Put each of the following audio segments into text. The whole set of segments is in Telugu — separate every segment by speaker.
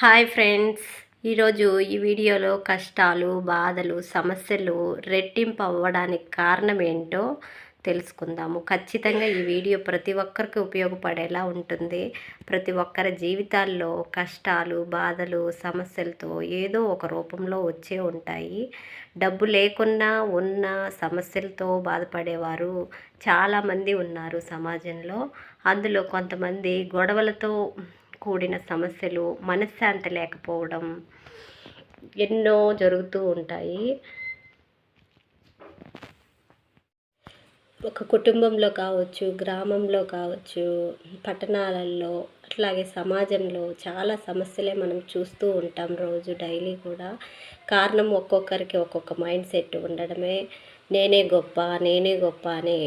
Speaker 1: Hi friends. ఈరోజు ఈ వీడియోలో కష్టాలు బాధలు సమస్యలు రెట్టింపు అవ్వడానికి కారణం ఏంటో తెలుసుకుందాము. ఖచ్చితంగా ఈ వీడియో ప్రతి ఒక్కరికి ఉపయోగపడేలా ఉంటుంది. ప్రతి ఒక్కరి జీవితాల్లో కష్టాలు బాధలు సమస్యలతో ఏదో ఒక రూపంలో వచ్చే ఉంటాయి. డబ్బు లేకున్నా ఉన్న సమస్యలతో బాధపడేవారు చాలామంది ఉన్నారు సమాజంలో. అందులో కొంతమంది గొడవలతో కూడిన సమస్యలు మనశ్శాంతి లేకపోవడం ఎన్నో జరుగుతూ ఉంటాయి. ఒక కుటుంబంలో కావచ్చు గ్రామంలో కావచ్చు పట్టణాలలో అట్లాగే సమాజంలో చాలా సమస్యలే మనం చూస్తూ ఉంటాం రోజు డైలీ కూడా. కారణం ఒక్కొక్కరికి ఒక్కొక్క మైండ్ సెట్ ఉండడమే. నేనే గొప్ప నేనే గొప్ప అని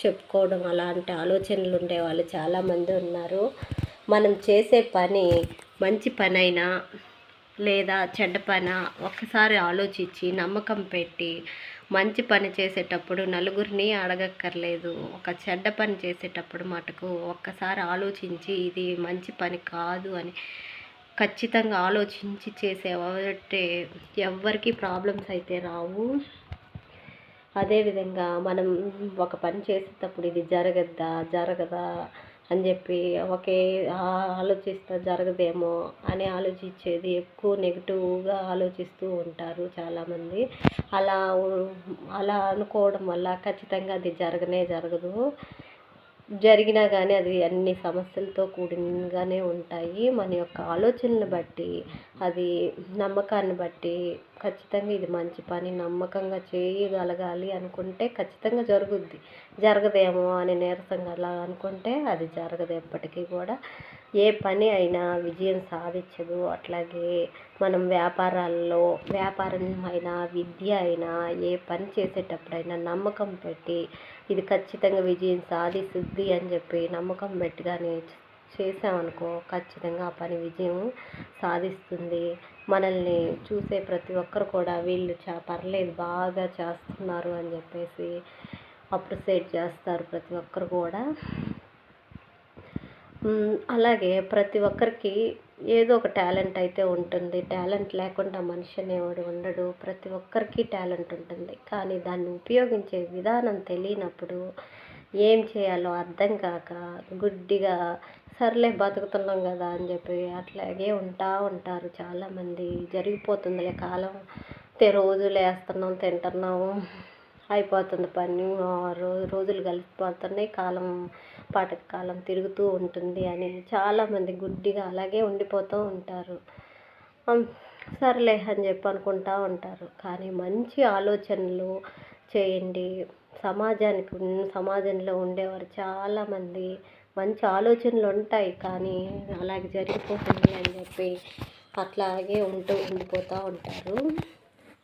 Speaker 1: చెప్పుకోవడం అలాంటి ఆలోచనలు ఉండే వాళ్ళు చాలామంది ఉన్నారు. మనం చేసే పని మంచి పనైనా లేదా చెడ్డ పని? ఒక్కసారి ఆలోచించి నమ్మకం పెట్టి మంచి పని చేసేటప్పుడు నలుగురిని అడగక్కర్లేదు. ఒక చెడ్డ పని చేసేటప్పుడు మటుకు ఒక్కసారి ఆలోచించి ఇది మంచి పని కాదు అని ఖచ్చితంగా ఆలోచించి చేసేవాటే ఎవ్వరికీ ప్రాబ్లమ్స్ అయితే రావు. అదేవిధంగా మనం ఒక పని చేసేటప్పుడు ఇది జరగద్దా? జరగదా? అని చెప్పి ఒకే ఆలోచిస్తే జరగదేమో అని ఆలోచించేది ఎక్కువ నెగిటివ్గా ఆలోచిస్తూ ఉంటారు చాలామంది. అలా అలా అనుకోవడం వల్ల ఖచ్చితంగా అది జరగనే జరగదు. జరిగినా కానీ అది అన్ని సమస్యలతో కూడినగానే ఉంటాయి. మన యొక్క ఆలోచనలు బట్టి అది నమ్మకాన్ని బట్టి ఖచ్చితంగా ఇది మంచి పని. నమ్మకంగా చేయగలగాలి అనుకుంటే ఖచ్చితంగా జరుగుద్ది. జరగదేమో అని నీరసంగా అలా అనుకుంటే అది జరగదు ఎప్పటికీ కూడా. ఏ పని అయినా విజయం సాధించదు. అట్లాగే మనం వ్యాపారాల్లో వ్యాపారం అయినా విద్య అయినా ఏ పని చేసేటప్పుడైనా నమ్మకం పెట్టి ఇది ఖచ్చితంగా విజయం సాధిస్తుంది అని చెప్పి నమ్మకం పెట్టి కానీ చేసామనుకో ఖచ్చితంగా ఆ పని విజయం సాధిస్తుంది. మనల్ని చూసే ప్రతి ఒక్కరు కూడా వీళ్ళు చా పర్లేదు బాగా చేస్తున్నారు అని చెప్పేసి అప్రిషియేట్ చేస్తారు ప్రతి ఒక్కరు కూడా. అలాగే ప్రతి ఒక్కరికి ఏదో ఒక టాలెంట్ అయితే ఉంటుంది. టాలెంట్ లేకుండా మనిషి అనేవాడు ఉండడు. ప్రతి ఒక్కరికి టాలెంట్ ఉంటుంది. కానీ దాన్ని ఉపయోగించే విధానం తెలియనప్పుడు ఏం చేయాలో అర్థం కాక గుడ్డిగా సర్లే బతుకుతున్నాం కదా అని చెప్పి అట్లాగే ఉంటా ఉంటారు చాలామంది. జరిగిపోతుందిలే కాలం. రోజు లేస్తున్నాం తింటున్నాము అయిపోతుంది పని. రోజులు కలిసిపోతున్నాయి కాలం పాటకి కాలం తిరుగుతూ ఉంటుంది అని చాలామంది గుడ్డిగా అలాగే ఉండిపోతూ ఉంటారు. సర్లే అని చెప్పి అనుకుంటూ ఉంటారు. కానీ మంచి ఆలోచనలు చేయండి. సమాజానికి సమాజంలో ఉండేవారు చాలామంది మంచి ఆలోచనలు ఉంటాయి. కానీ అలాగే జరిగిపోతుంది అని చెప్పి అట్లాగే ఉంటూ ఉండిపోతూ ఉంటారు.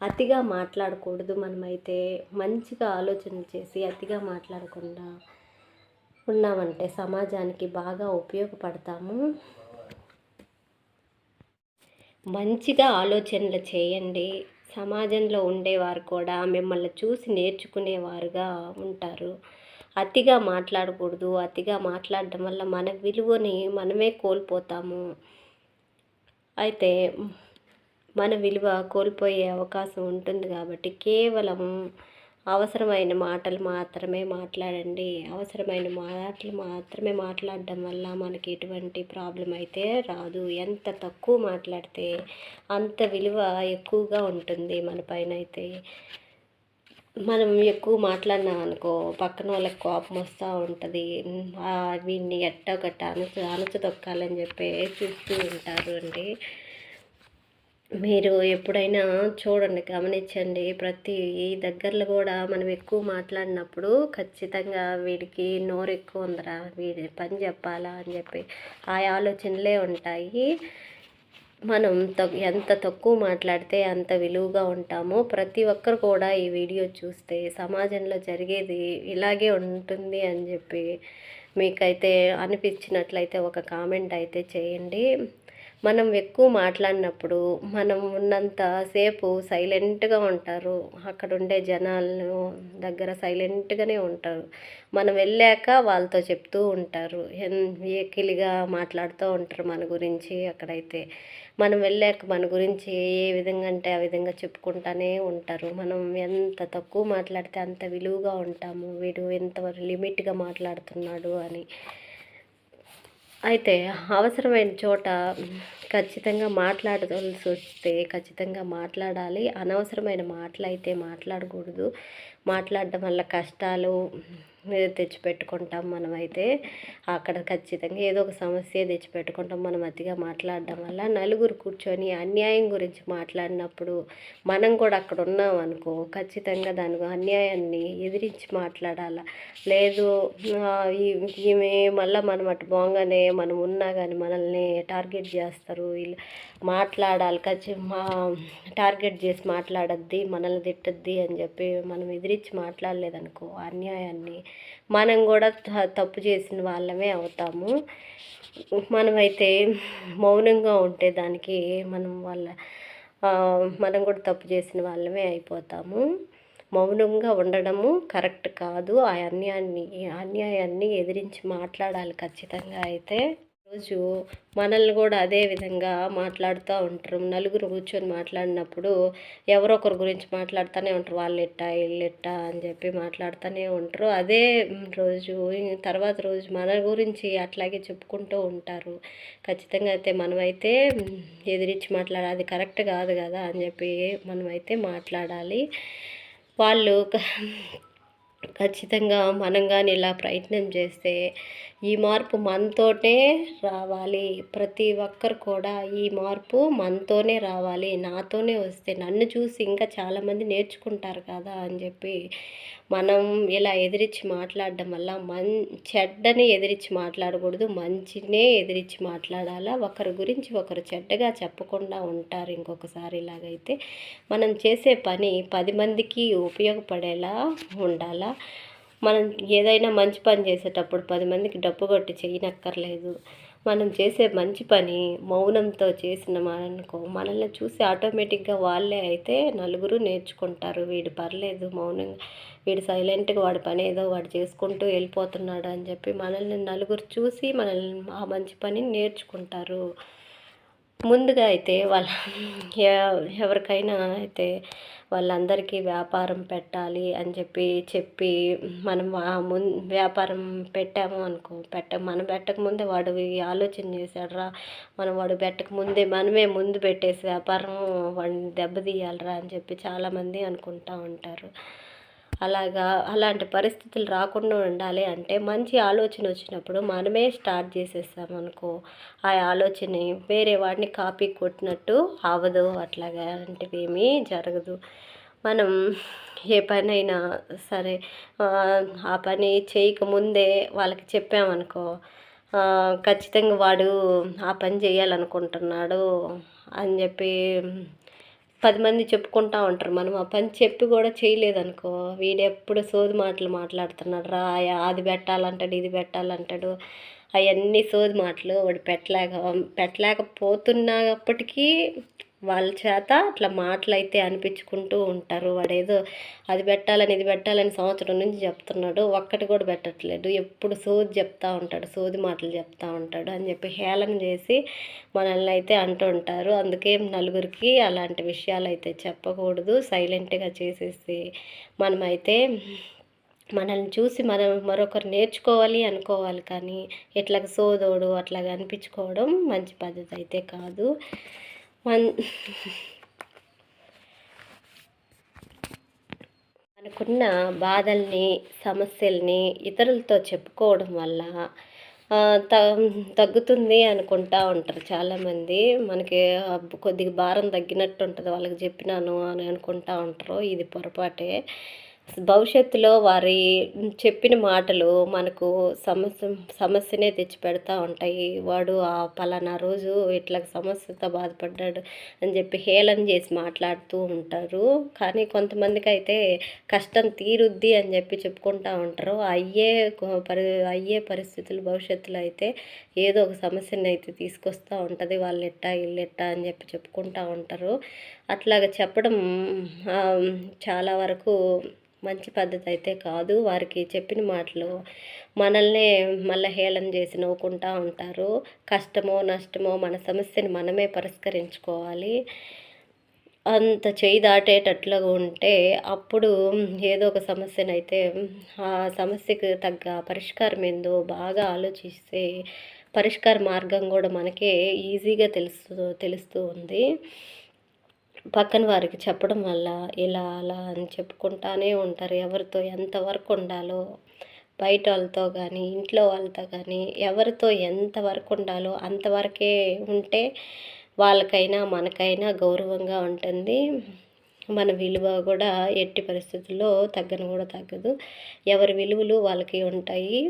Speaker 1: అతిగా మాట్లాడకూడదు. మనమైతే మంచిగా ఆలోచన చేసి అతిగా మాట్లాడకుండా ఉన్నామంటే సమాజానికి బాగా ఉపయోగపడతాము. మంచిగా ఆలోచనలు చేయండి. సమాజంలో ఉండేవారు కూడా మిమ్మల్ని చూసి నేర్చుకునేవారుగా ఉంటారు. అతిగా మాట్లాడకూడదు. అతిగా మాట్లాడడం వల్ల మన విలువని మనమే కోల్పోతాము. అయితే మన విలువ కోల్పోయే అవకాశం ఉంటుంది కాబట్టి కేవలం అవసరమైన మాటలు మాత్రమే మాట్లాడండి. అవసరమైన మాటలు మాత్రమే మాట్లాడడం వల్ల మనకి ఎటువంటి ప్రాబ్లం అయితే రాదు. ఎంత తక్కువ మాట్లాడితే అంత విలువ ఎక్కువగా ఉంటుంది మన పైన అయితే. మనం ఎక్కువ మాట్లాడినాం అనుకో పక్కన వాళ్ళకి కోపం వస్తూ ఉంటుంది. వీడిని ఎట్టో అణచు అణచు తొక్కాలని చెప్పి చూస్తూ ఉంటారు అండి. మీరు ఎప్పుడైనా చూడండి గమనించండి. ప్రతి దగ్గరలో కూడా మనం ఎక్కువ మాట్లాడినప్పుడు ఖచ్చితంగా వీడికి నోరు ఎక్కువ ఉందిరా. వీడి పని చెప్పాలా అని చెప్పి ఆ ఆలోచనలే ఉంటాయి. మనం ఎంత తక్కువ మాట్లాడితే అంత విలువగా ఉంటాము ప్రతి ఒక్కరు కూడా ఈ వీడియో చూస్తే సమాజంలో జరిగేది ఇలాగే ఉంటుంది అని చెప్పి మీకైతే అనిపించినట్లయితే ఒక కామెంట్ అయితే చేయండి. మనం ఎక్కువ మాట్లాడినప్పుడు మనం ఉన్నంత సేపు సైలెంట్గా ఉంటారు. అక్కడ ఉండే జనాలను దగ్గర సైలెంట్గానే ఉంటారు. మనం వెళ్ళాక వాళ్ళతో చెప్తూ ఉంటారు. ఎన్ మాట్లాడుతూ ఉంటారు మన గురించి అక్కడైతే. మనం వెళ్ళాక మన గురించి ఏ విధంగా అంటే ఆ విధంగా చెప్పుకుంటానే ఉంటారు. మనం ఎంత తక్కువ మాట్లాడితే అంత విలువగా ఉంటాము. వీడు ఎంత లిమిట్గా మాట్లాడుతున్నాడు అని. అయితే అవసరమైన చోట ఖచ్చితంగా మాట్లాడవలసి వస్తే ఖచ్చితంగా మాట్లాడాలి. అనవసరమైన మాటలు అయితే మాట్లాడకూడదు. మాట్లాడడం వల్ల కష్టాలు తెచ్చిపెట్టుకుంటాం మనమైతే. అక్కడ ఖచ్చితంగా ఏదో ఒక సమస్య తెచ్చిపెట్టుకుంటాం. మనం అతిగా మాట్లాడడం వల్ల నలుగురు కూర్చొని అన్యాయం గురించి మాట్లాడినప్పుడు మనం కూడా అక్కడ ఉన్నాం అనుకో ఖచ్చితంగా దాని అన్యాయాన్ని ఎదిరించి మాట్లాడాల. లేదు ఈమె మళ్ళీ మనం అటు బాగానే మనం ఉన్నా కానీ మనల్ని టార్గెట్ చేస్తారు. వీళ్ళు మాట్లాడాలి ఖచ్చి మా టార్గెట్ చేసి మాట్లాడద్ది మనల్ని తిట్టద్ది అని చెప్పి మనం ఎదిరించి మాట్లాడలేదనుకో అన్యాయాన్ని మనం కూడా తప్పు చేసిన వాళ్ళమే అవుతాము. మనమైతే మౌనంగా ఉంటే దానికి మనం వాళ్ళ మనం కూడా తప్పు చేసిన వాళ్ళమే అయిపోతాము. మౌనంగా ఉండడము కరెక్ట్ కాదు. ఆ అన్యాయాన్ని అన్యాయాన్ని ఎదిరించి మాట్లాడాలి ఖచ్చితంగా అయితే. రోజు మనల్ని కూడా అదే విధంగా మాట్లాడుతూ ఉంటారు. నలుగురు కూర్చొని మాట్లాడినప్పుడు ఎవరో ఒకరి గురించి మాట్లాడుతూనే ఉంటారు. వాళ్ళు ఎట్టా వీళ్ళు అని చెప్పి మాట్లాడుతూనే ఉంటారు. అదే రోజు తర్వాత రోజు మన గురించి అట్లాగే చెప్పుకుంటూ ఉంటారు. ఖచ్చితంగా అయితే మనమైతే ఎదిరించి మాట్లాడాలి అది కరెక్ట్ కాదు కదా అని చెప్పి మనమైతే మాట్లాడాలి. వాళ్ళు ఖచ్చితంగా మనం కానీ ఇలా ప్రయత్నం చేస్తే ఈ మార్పు మనతోటే రావాలి. ప్రతి ఒక్కరు కూడా ఈ మార్పు మనతోనే రావాలి. నాతోనే వస్తే నన్ను చూసి ఇంకా చాలామంది నేర్చుకుంటారు కదా అని చెప్పి మనం ఇలా ఎదిరించి మాట్లాడడం వల్ల మన్ చెడ్డని ఎదిరించి మాట్లాడకూడదు మంచినే ఎదిరించి మాట్లాడాలా. ఒకరి గురించి ఒకరు చెడ్డగా చెప్పకుండా ఉంటారు ఇంకొకసారి ఇలాగైతే. మనం చేసే పని పది మందికి ఉపయోగపడేలా ఉండాలా. మనం ఏదైనా మంచి పని చేసేటప్పుడు పది మందికి డబ్బు కొట్టి చేయనక్కర్లేదు. మనం చేసే మంచి పని మౌనంతో చేసిన మనల్ని చూసి ఆటోమేటిక్గా వాళ్ళే అయితే నలుగురు నేర్చుకుంటారు. వీడు పర్లేదు మౌనంగా వీడు సైలెంట్గా వాడి పని ఏదో వాడు చేసుకుంటూ వెళ్ళిపోతున్నాడు అని చెప్పి మనల్ని నలుగురు చూసి మనల్ని ఆ మంచి పని నేర్చుకుంటారు. ముందుగా అయితే వాళ్ళ ఎవరికైనా అయితే వాళ్ళందరికీ వ్యాపారం పెట్టాలి అని చెప్పి చెప్పి మనం ము వ్యాపారం పెట్టాము అనుకో పెట్ట మనం పెట్టకముందే వాడు ఆలోచన చేశాడురా మనం వాడు పెట్టకముందే మనమే ముందు పెట్టేసి వ్యాపారం వాడిని దెబ్బతీయాలరా అని చెప్పి చాలామంది అనుకుంటూ ఉంటారు. అలాగా అలాంటి పరిస్థితులు రాకుండా ఉండాలి అంటే మంచి ఆలోచన వచ్చినప్పుడు మనమే స్టార్ట్ చేసేసామనుకో ఆ ఆలోచన వేరే వాడిని కాపీ కొట్టినట్టు అవ్వదు. అట్లాంటివి ఏమీ జరగదు. మనం ఏ పనైనా సరే ఆ పని చేయకముందే వాళ్ళకి చెప్పామనుకో ఖచ్చితంగా వాడు ఆ పని చేయాలనుకుంటున్నాడు అని చెప్పి పది మంది చెప్పుకుంటా ఉంటారు. మనం ఆ పని చెప్పి కూడా చేయలేదనుకో వీడు ఎప్పుడు సోది మాటలు మాట్లాడుతున్నాడు. రా అది పెట్టాలంటాడు ఇది పెట్టాలంటాడు. అవన్నీ సోది మాటలు వాడు పెట్టలేక పెట్టలేకపోతున్నప్పటికీ వాళ్ళ చేత అట్లా మాటలైతే అనిపించుకుంటూ ఉంటారు. వాడేదో అది పెట్టాలని ఇది పెట్టాలని సంవత్సరం నుంచి చెప్తున్నాడు. ఒక్కటి కూడా పెట్టట్లేదు. ఎప్పుడు సోది చెప్తా ఉంటాడు. సోది మాటలు చెప్తా ఉంటాడు అని చెప్పి హేళన చేసి మనల్ని అయితే అంటూ ఉంటారు. అందుకే నలుగురికి అలాంటి విషయాలు అయితే చెప్పకూడదు. సైలెంట్గా చేసేసి మనమైతే మనల్ని చూసి మనం మరొకరు నేర్చుకోవాలి అనుకోవాలి కానీ ఇట్లా సోదోడు అట్లాగా అనిపించుకోవడం మంచి పద్ధతి అయితే కాదు. మన్ మనకున్న బాధల్ని సమస్యల్ని ఇతరులతో చెప్పుకోవడం వల్ల త తగ్గుతుంది అనుకుంటా ఉంటారు చాలామంది. మనకి కొద్దిగా భారం తగ్గినట్టు ఉంటుంది. వాళ్ళకి చెప్పినాను అని అనుకుంటా ఉంటారు. ఇది పొరపాటే. భవిష్యత్తులో వారి చెప్పిన మాటలు మనకు సమస్య సమస్యనే తెచ్చిపెడతా ఉంటాయి. వాడు ఆ పలానా రోజు ఇట్లా సమస్యతో బాధపడ్డాడు అని చెప్పి హేళన చేసి మాట్లాడుతూ ఉంటారు. కానీ కొంతమందికి అయితే కష్టం తీరుద్ది అని చెప్పి చెప్పుకుంటూ ఉంటారు. అయ్యే పరి అయ్యే పరిస్థితులు భవిష్యత్తులో అయితే ఏదో ఒక సమస్యను అయితే తీసుకొస్తూ ఉంటుంది. వాళ్ళు ఎట్టా అని చెప్పి చెప్పుకుంటూ ఉంటారు. అట్లాగ చెప్పడం చాలా వరకు మంచి పద్ధతి అయితే కాదు. వారికి చెప్పిన మాటలు మనల్నే మళ్ళీ హేళన చేసి నవ్వుకుంటూ ఉంటారు. కష్టమో నష్టమో మన సమస్యని మనమే పరిష్కరించుకోవాలి. అంత చేయి దాటేటట్లుగా ఉంటే అప్పుడు ఏదో ఒక సమస్యనైతే ఆ సమస్యకు తగ్గ పరిష్కారం ఏందో బాగా ఆలోచిస్తే పరిష్కార మార్గం కూడా మనకే ఈజీగా తెలుస్తూ తెలుస్తూ ఉంది. పక్కన వారికి చెప్పడం వల్ల ఇలా అలా అని చెప్పుకుంటానే ఉంటారు. ఎవరితో ఎంతవరకు ఉండాలో బయట వాళ్ళతో కానీ ఇంట్లో వాళ్ళతో కానీ ఎవరితో ఎంతవరకు ఉండాలో అంతవరకే ఉంటే వాళ్ళకైనా మనకైనా గౌరవంగా ఉంటుంది. మన విలువ కూడా ఎట్టి పరిస్థితుల్లో తగ్గను కూడా తగ్గదు. ఎవరి విలువలు వాళ్ళకి ఉంటాయి.